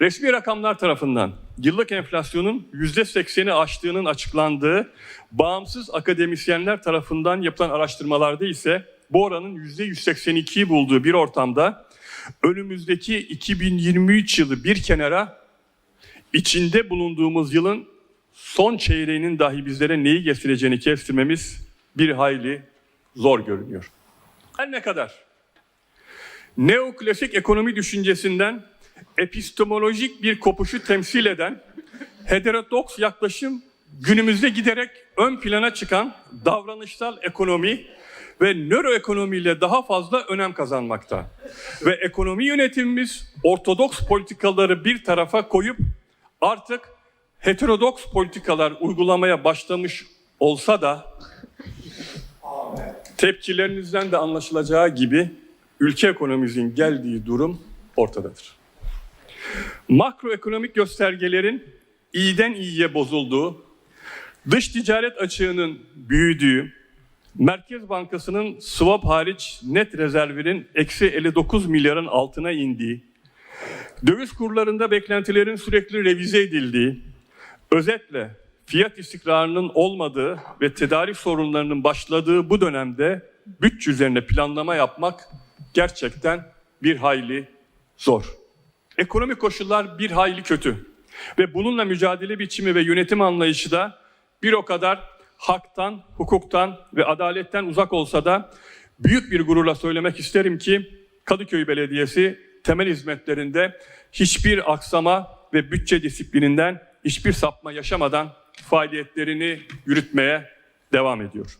Resmi rakamlar tarafından yıllık enflasyonun %80'i aştığının açıklandığı bağımsız akademisyenler tarafından yapılan araştırmalarda ise bu oranın %182'yi bulduğu bir ortamda önümüzdeki 2023 yılı bir kenara içinde bulunduğumuz yılın son çeyreğinin dahi bizlere neyi getireceğini kestirmemiz bir hayli zor görünüyor. Her ne kadar neoklasik ekonomi düşüncesinden epistemolojik bir kopuşu temsil eden heterodoks yaklaşım günümüzde giderek ön plana çıkan davranışsal ekonomi ve nöroekonomiyle daha fazla önem kazanmakta. Ve ekonomi yönetimimiz ortodoks politikaları bir tarafa koyup artık heterodoks politikalar uygulamaya başlamış olsa da tepkilerinizden de anlaşılacağı gibi ülke ekonomimizin geldiği durum ortadadır. Makroekonomik göstergelerin iyiden iyiye bozulduğu, dış ticaret açığının büyüdüğü, Merkez Bankası'nın swap hariç net rezervinin eksi 59 milyarın altına indiği, döviz kurlarında beklentilerin sürekli revize edildiği, özetle fiyat istikrarının olmadığı ve tedarik sorunlarının başladığı bu dönemde bütçe üzerine planlama yapmak gerçekten bir hayli zor. Ekonomik koşullar bir hayli kötü ve bununla mücadele biçimi ve yönetim anlayışı da bir o kadar haktan, hukuktan ve adaletten uzak olsa da büyük bir gururla söylemek isterim ki Kadıköy Belediyesi temel hizmetlerinde hiçbir aksama ve bütçe disiplininden hiçbir sapma yaşamadan faaliyetlerini yürütmeye devam ediyor.